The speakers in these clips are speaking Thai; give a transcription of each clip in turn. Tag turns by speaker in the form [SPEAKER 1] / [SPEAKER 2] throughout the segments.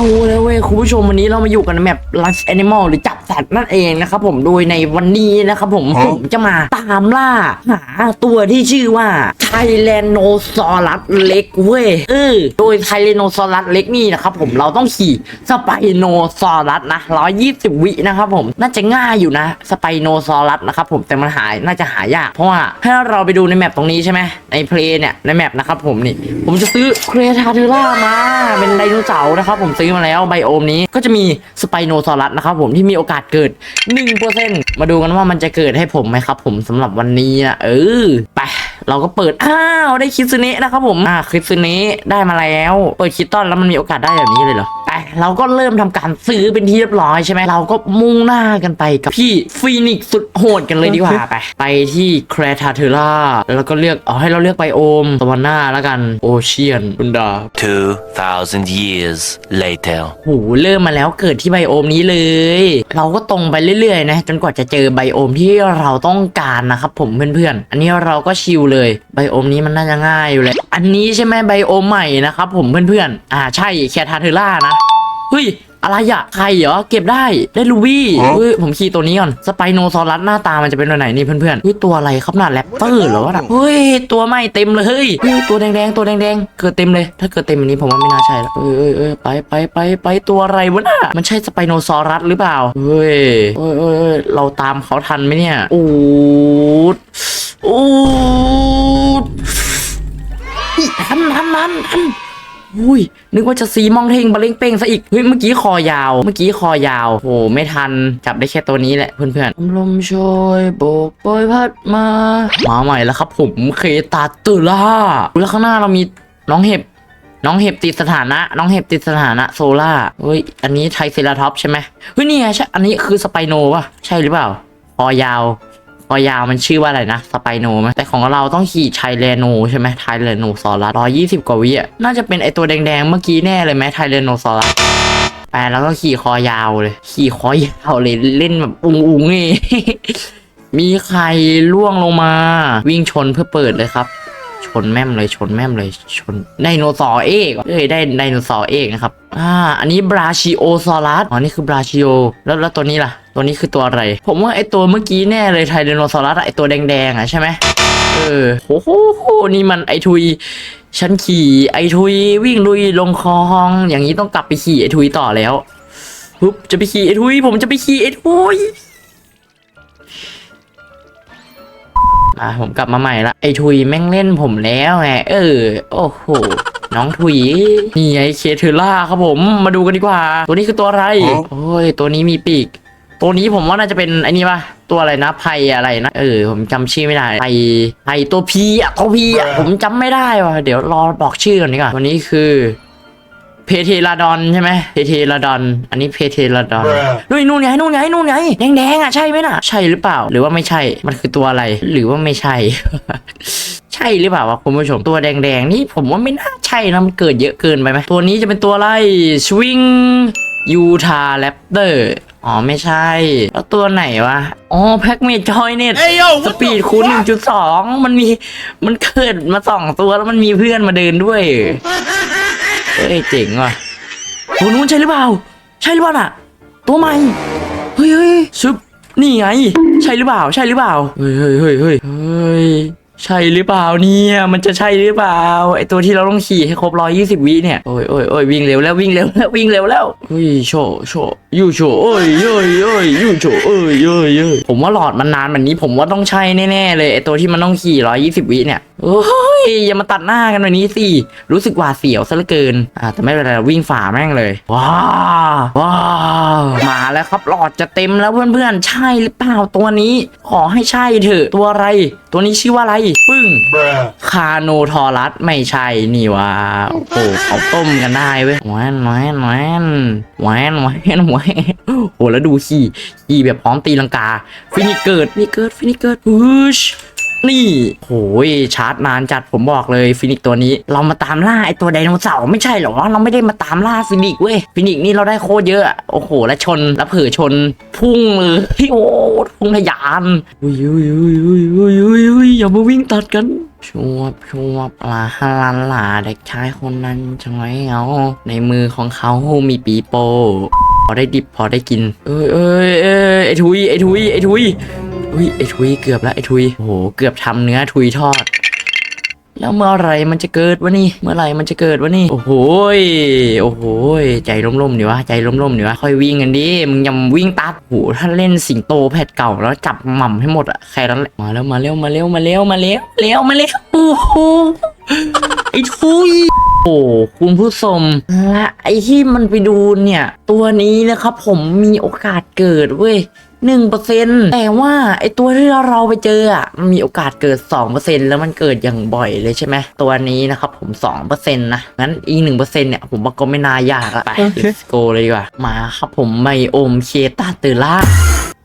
[SPEAKER 1] เอาแล้วเว้ยคุณผู้ชมวันนี้เรามาอยู่กันในแมป Lunch Animal หรือจับสัตว์นั่นเองนะครับผมโดยในวันนี้นะครับผมผมจะมาตามล่าหาตัวที่ชื่อว่าไทแลนโนซอรัสเล็กเว้ยเออโดยไทแลนโนซอรัสเล็กนี่นะครับผมเราต้องขี่สไปโนซอรัสนะ120วินะครับผมน่าจะง่ายอยู่นะสไปโนซอรัสนะครับผมแต่มันหายน่าจะหายาก เพราะว่าถ้าเราไปดูในแมปตรงนี้ใช่ไหมในเพลย์เนี่ยในแมปนะครับผมนี่ผมจะซื้อเครทาเทล่ามาเป็นไดโนเสาร์นะครับผมซื้อมาแล้วไบโอมนี้ก็จะมีสไปโนซอรัสนะครับผมที่มีโอกาสเกิด 1%มาดูกันว่ามันจะเกิดให้ผมไหมครับผมสำหรับวันนี้นะเออไปเราก็เปิด อ้าว ได้คิดซึเนะนะครับผม อ่าคิดซึเนะได้มาแล้ว เปิดคิดต้อนแล้วมันมีโอกาสได้แบบนี้เลยเหรอ ไปเราก็เริ่มทำการซื้อเป็นที่เรียบร้อยใช่ไหมเราก็มุ่งหน้ากันไปกับพี่ฟีนิกซ์สุดโหดกันเลยดีกว่าไป ไปที่แครทาเทล่าแล้วก็เลือกเอาให้เราเลือกไบโอมสวาน่าแล้วกันโอเชียนบุนดา
[SPEAKER 2] 2,000 years later.
[SPEAKER 1] โหเริ่มมาแล้วเกิดที่ไบโอมนี้เลย เราก็ตรงไปเรื่อยๆนะจนกว่าจะเจอไบโอมที่เราต้องการนะครับผมเพื่อนๆ อันนี้เราก็ชิลเลยไบโอมนี้มันน่าจะง่ายอยู่เลย อันนี้ใช่ไหมไบโอมใหม่นะครับผมเพื่อนๆ อ่าใช่แคทาเทล่านะ เฮ้ยอะไรอะใครเหรอเก็บได้ได้ลูบี้เฮ้ยผมขี่ตัวนี้ก่อนสไปโนซอรัสหน้าตามันจะเป็นแบบไหนนี่เพื่อนๆเฮ้ยตัวอะไรครับน่าแรปเตอร์เหรอวะน่ะเฮ้ยตัวใหม่เต็มเลยเฮ้ยเฮ้ยตัวแดงๆตัวแดงๆเกิดเต็มเลย ถ้าเกิดเต็มอันนี้ผมว่าไม่น่าใช่ละเอ้ยเอ้ยเอ้ยไปไปไปไปตัวอะไรวะน่ะมันใช่สไปโนซอรัสหรือเปล่าเฮ้ยเอ้ยเอ้ยเอ้ยเราตามเขาทันไหมเนี่ยอูดอูดทันทันทันทัน อุ้ยนึกว่าจะซีมองเทงบะเล้งเป้งซะอีกเฮ้ยเมื่อกี้คอยาว เมื่อกี้คอยาวโหไม่ทันจับได้แค่ตัวนี้แหละเพื่อนๆลมโชยโบกโบยพัดมามาใหม่แล้วครับ ผมเคตาเตอร่าแล้วข้างหน้าเรามีน้องเห็บน้องเห็บติดสถานะ น้องเห็บติดสถานะโซล่าเฮ้ย อันนี้ไทเซราท็อปใช่ไหมเฮ้ยนี่ไงใช่ อันนี้คือสไปโนวะใช่หรือเปล่าคอยาว คอยาวมันชื่อว่าอะไรนะสไปโนไหมแต่ของเราต้องขี่ไทแรโนใช่ไหมไทแรโนซอรัสร้อยยี่สิบกว่าวิอะน่าจะเป็นไอตัวแดงๆเมื่อกี้แน่เลยไหมไทแรโนซอรัสไปแล้วก็ขี่คอยาวเลย ขี่คอยาวเลยเล่นแบบอุ้งอุ้งๆนี่มีใครล่วงลงมา วิ่งชนเพื่อเปิดเลยครับ ชนแม่มเลยชนแม่มเลยชนไดโนเสาร์เอกเอ้ยได้ไดโนเสาร์เอกนะครับอ่าอันนี้บราชิโอซอรัสอ๋อนี่คือบราชิโอแล้วแล้วตัวนี้ล่ะ ตัวนี้คือตัวอะไร ผมว่าไอตัวเมื่อกี้แน่เลยไทไดโนเสาร์อะไอตัวแดงๆอะใช่ไหมเออโอ้โหนี่มันไอทุยฉันขี่ไอทุยวิ่งลุยลงคลอง อย่างนี้ต้องกลับไปขี่ไอทุยต่อแล้วปุ๊บจะไปขี่ไอทุย ผมจะไปขี่ไอทุยอะผมกลับมาใหม่ละไอทุยแม่งเล่นผมแล้วไงเออ โอ้โหน้องทุยนี่ไงเคเทอร่าครับผมมาดูกันดีกว่า ตัวนี้คือตัวอะไร โอ้ยตัวนี้มีปีก ตัวนี้ผมว่าน่าจะเป็นไอ้นี่ป่ะตัวอะไรนะไพอะไรนะเออผมจำชื่อไม่ได้ไพไพตัวพีอะตัวพีอะผมจำไม่ได้ว่ะเดี๋ยวรอบอกชื่อก่อนดีกว่าตัวนี้คือเพเทลาดอนใช่ไหมเพเทลาดอน อันนี้เพเทลาดอนนู่นนู่นไงนู่นไงนู่นไงแดงแดงๆอะใช่ไหมน่ะ ใช่หรือเปล่า หรือว่าไม่ใช่ มันคือตัวอะไร หรือว่าไม่ใช่ ใช่หรือเปล่าวะคุณผู้ชม ตัวแดงแดงๆนี่ผมว่าไม่น่าใช่นะมันเกิดเยอะเกินไปไหม ตัวนี้จะเป็นตัวอะไร สวิงยูทาแรปเตอร์ อ๋อไม่ใช่ แล้วตัวไหนวะ อ๋อแพ็กเมจอยเน็ต
[SPEAKER 2] Hey yo,
[SPEAKER 1] สปีดคูณ1.2 มันมีมันเกิดมาสองตัวแล้วมันมีเพื่อนมาเดินด้วยเอ้ยเจ๋งว่ะตัวนู้นใช่หรือเปล่า ใช่หรือเปล่าน่ะ ตัวใหม่เฮ้ยเฮ้ยชุบนี่ไง ใช่หรือเปล่า ใช่หรือเปล่า เฮ้ยเฮ้ยเฮ้ยเฮ้ยเฮ้ย ใช่หรือเปล่าเนี่ยมันจะใช่หรือเปล่าไอตัวที่เราต้องขี่ให้ครบร้อยยี่สิบวิเนี่ยโอ้ยโอ้ยโอ้ยวิ่งเร็วแล้ววิ่งเร็วแล้ววิ่งเร็วแล้วเฮ้ยโชโชยูโชเอ้ยเอ้ยเอ้ยยูโชเอ้ยเอ้ยเอ้ยผมว่าหลอดมันนานแบบนี้ ผมว่าต้องใช่แน่ๆเลยไอตัวที่มันต้องขี่ร้อยยี่สิบวิเนี่ยโอ้ยอย่ามาตัดหน้ากันแบบนี้สิรู้สึกหวาดเสียวซะเหลือเกินอ่าแต่ไม่เป็นไรวิ่งฝ่าแม่งเลยว้าวว้าวมาแล้วครับหลอดจะเต็มแล้วเพื่อนๆใช่หรือเปล่าตัวนี้ ขอให้ใช่เถอะตัวอะไร ตัวนี้ชื่อว่าอะไรปึ้งคาโนทอรัสไม่ใช่นี่วะโอ้โหเขาต้มกันได้เว้ยแหวนแหวนแหวนแหวนแหวนแหวนโอ้แล้วดูขี่ขี่แบบพร้อมตีลังกา ฟินิกเกิดฟินิกเกิดฟินิกเกิดฮึช นี่โหยชาร์จนานจัดผมบอกเลยฟินิกตัวนี้ เรามาตามล่าไอตัวไดโนเสาร์ไม่ใช่หรอ เราไม่ได้มาตามล่าฟินิกเว้ยฟินิกนี่เราได้โคตรเยอะ โอ้โห แล้วชนแล้วเผลอชน พุ่งเลยโอ้พุ่งทะยานอุ้ยอุ้ยอุ้ยอุ้ยอุ้ยอุ้ยอุ้ยอย่ามาวิ่งตัดกันชวบชวบลาฮาลาลาเด็กชายคนนั้นจะไงเอาในมือของเขามีปีโป้พอได้ดิบพอได้กิน เอ้ยเอ้ยเอ้ยไอ้ทุยไอ้ทุยไอ้ทุย อุ้ยไอ้ทุยเกือบแล้วไอ้ทุยโอ้โหเกือบทำเนื้อทุยทอด แล้วเมื่อไรมันจะเกิดวะนี่ เมื่อไรมันจะเกิดวะนี่ โอ้โหโอ้โหใจร่มๆดิวะใจร่มๆดิวะค่อยวิ่งกันดิมึงย่าวิ่งตัดโอ้โหถ้าเล่นสิงโตแพทเก่าแล้วจับหม่ำให้หมดอะใครนั้นแหละมาแล้วมาเร็วมาเร็วมาเร็วมาเร็วเร็วมาเร็วโอ้โหไอ้ทุยโอ้คุณผู้ชมและไอ้ที่มันไปดูเนี่ย ตัวนี้นะครับผมมีโอกาสเกิดเว้ย หนึ่งเปอร์เซ็นแต่ว่าไอ้ตัวที่เราไปเจออะมันมีโอกาสเกิดสองเปอร์เซ็นแล้วมันเกิดอย่างบ่อยเลยใช่ไหมตัวนี้นะครับผมสองเปอร์เซ็นนะงั้นอีกหนึ่งเปอร์เซ็นเนี่ยผมว่าก็ไม่น่ายากอะไป let's go เลยดีกว่า มาครับผมไบโอมเคตาเตอร่า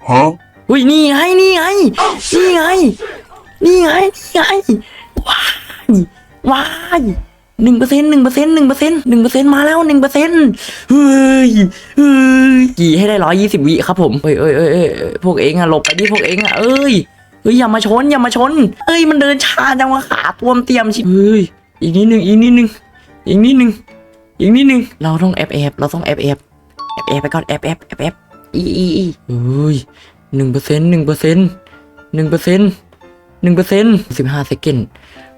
[SPEAKER 2] Huh?
[SPEAKER 1] อุ้ยนี่ไงนี่ไงนี่ไงนี่ไงนี่ไงว้ายว้าย หนึ่งเปอร์เซ็นต์หนึ่งเปอร์เซ็นต์หนึ่งเปอร์เซ็นต์หนึ่งเปอร์เซ็นต์มาแล้วหนึ่งเปอร์เซ็นต์เฮ้ยเฮ้ยกี่ให้ได้ร้อยยี่สิบวิครับผมเอ้ยเอ้ยเอ้ยพวกเองอะหลบไปดิพวกเองอะเอ้ยเฮ้ยอย่ามาชนอย่ามาชนเอ้ยมันเดินช้าจังวะขาตัวมเตรียมชิบเฮ้ยอีกนิดหนึ่งอีกนิดหนึ่งอีกนิดหนึ่งอีกนิดหนึ่งเราต้องแอบแอบเราต้องแอบแอบแอบแอบไปก่อนแอบแอบแอบแอบอีอีอีเฮ้ยหนึ่งเปอร์เซ็นต์หนึ่งเปอร์เซ็นต์หนึ่งเปอร์เซ็นต์หนึ่งเปอร์เซ็นสิบห้าเซกัน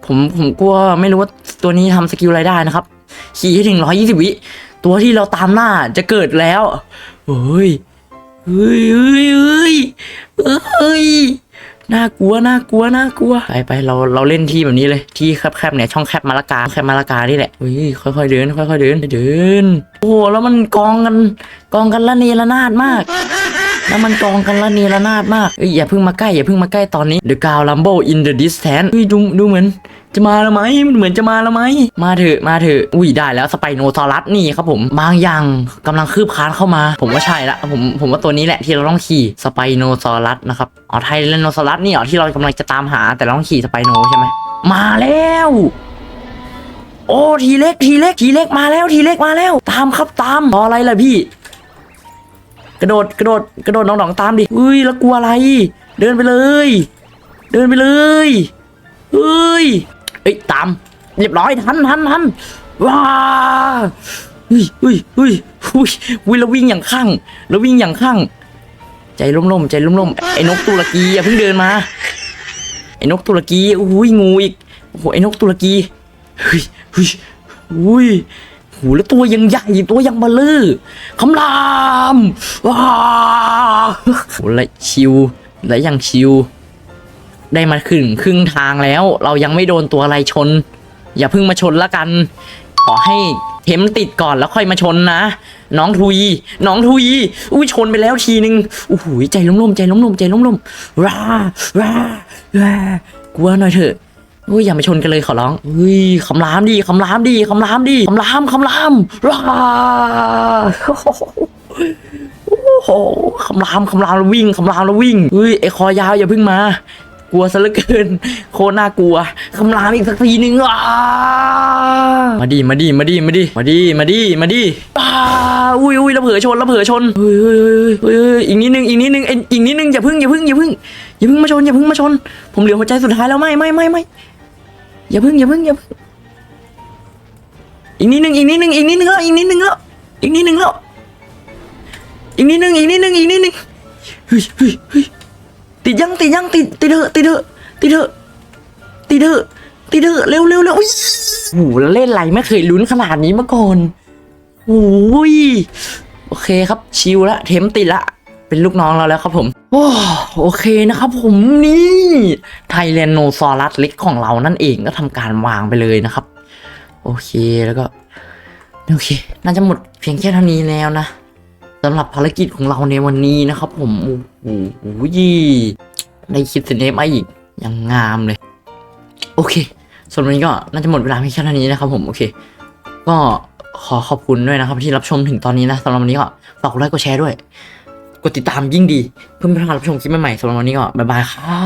[SPEAKER 1] ผมผมกลัวไม่รู้ว่าตัวนี้ทำสกิลอะไรได้นะครับขี่ให้ถึงร้อยยี่สิบวิตัวที่เราตามหน้าจะเกิดแล้วเฮ้ยเฮ้ยเฮ้ยเฮ้ยเฮ้ยน่ากลัวน่ากลัวน่ากลัวไปไปเราเราเล่นที่แบบนี้เลยที่แคบๆเนี่ยช่องแคบมาละกาแคบมาละกานี่แหละเฮ้ยค่อยๆเดินค่อยๆเดินเดิน โอ้โหแล้วมันกองกันกองกันละเนระนาดมาก แล้วมันกองกันละเนระนาดมากเอ้ยอย่าเพิ่งมาใกล้อย่าเพิ่งมาใกล้ตอนนี้ The g o w Rumble in the distance เฮ้ยดูดูเหมือน จะมาแล้วไหมมันเหมือนจะมาแล้วไหมมาเถอะมาเถอะอุ้ยได้แล้วสไปโนซอรัสนี่ครับผมบางอย่างกำลังคืบคลานเข้ามา ผมว่าใช่ละผมผมว่าตัวนี้แหละที่เราต้องขี่สไปโนซอรัสนะครับอ๋อไทเลนโนซอรัสนี่เหรอที่เรากำลังจะตามหา แต่เราต้องขี่สไปโนใช่ไหมมาแล้วโอ้ทีเล็กทีเล็กทีเล็กมาแล้วทีเล็กมาแล้ว ตามครับตามรออะไรล่ะพี่ กระโดดกระโดดกระโดดน้องๆตามดิอุ้ยแล้วกลัวอะไร เดินไปเลย เดินไปเลยเฮ้ยเอ้ยตามเรียบร้อยทันทันทันว้าเฮ้ยเฮ้ยเฮ้ยเฮ้ยอุ้ยแล้ววิ่งอย่างข้างแล้ววิ่งอย่างข้างใจล่มๆใจล่มๆไอ้นกตุรกีอย่าเพิ่งเดินมาไอ้นกตุรกีอุ้ยงูอีกโอ้โหไอ้นกตุรกีเฮ้ยเฮ้ยอุ้ย โหแล้วตัวยังใหญ่ตัวยังเบลอคำรามว้าโหและชิวและยังชิว ได้มาครึ่งครึ่งทางแล้ว เรายังไม่โดนตัวอะไรชน อย่าเพิ่งมาชนละกัน ขอให้เทมติดก่อนแล้วค่อยมาชนนะ น้องทุย น้องทุยอุ้ยชนไปแล้วทีนึงโอ้โหใจล้มๆใจล้มๆใจล้มๆว้าว้าว้ากลัวหน่อยเถอะ อุ้ยอย่ามาชนกันเลยขอร้องอุ้ยคำรามดิคำรามดิคำรามดิคำรามคำรามว้าโอ้โหคำรามคำรามแล้ววิ่งคำรามแล้ววิ่งอุ้ยไอคอยาวอย่าเพิ่งมา กลัวซะเหลือเกิน โคตรน่ากลัวคำรามอีกสักทีนึงอะมาดิมาดิมาดิมาดิมาดิมาดิมาดิอ่าอุ้ยอุ้ยระเผอชนระเผอชนเฮ้ยเฮ้ยเฮ้ยเฮ้ยเฮ้ยอีกนิดนึงอีกนิดนึงเอ็นอีกนิดนึงอย่าพึ่งอย่าพึ่งอย่าพึ่งอย่าพึ่งมาชนอย่าพึ่งมาชน ผมเหลือหัวใจสุดท้ายแล้วไม่ไม่ไม่ไม่ อย่าพึ่งอย่าพึ่งอย่าพึ่งอีกนิดนึงอีกนิดนึงอีกนิดนึงแล้วอีกนิดนึงแล้วอีกนิดนึงแล้วอีกนิดนึงอีกนิดนึงอีกนิดนึงเฮ้ยเฮ้ยเฮ้ยติดยังติดยังติดติดเถอะติดเถอะติดเถอะติดเถอะติดเถอะเร็วเร็วเร็วโอ้โหแล้วเล่นไรไม่เคยลุ้นขนาดนี้มาก่อนโอ้ยโอเคครับชิลละเทมติดละ เป็นลูกน้องเราแล้วครับผมโอ้โอเคนะครับผมนี่ไทแลนโนซอรัสเล็กของเรานั่นเองก็ทำการวางไปเลยนะครับ โอเคแล้วก็โอเค น่าจะหมดเพียงแค่เท่านี้แล้วนะสำหรับภารกิจของเราในวันนี้นะครับ ผมโอ้โหได้คิดเสนอมาอีกยังงามเลย โอเค ส่วนวันนี้ก็น่าจะหมดเวลาเพียงแค่เท่านี้นะครับผมโอเค ก็ขอขอบคุณด้วยนะครับที่รับชมถึงตอนนี้นะสำหรับวันนี้ก็ฝากกดไลค์กดแชร์ด้วย กดติดตามยิ่งดี เพื่อไม่พลาดรับชมคลิปใหม่ๆสำหรับวันนี้ก็บ๊ายบายครับ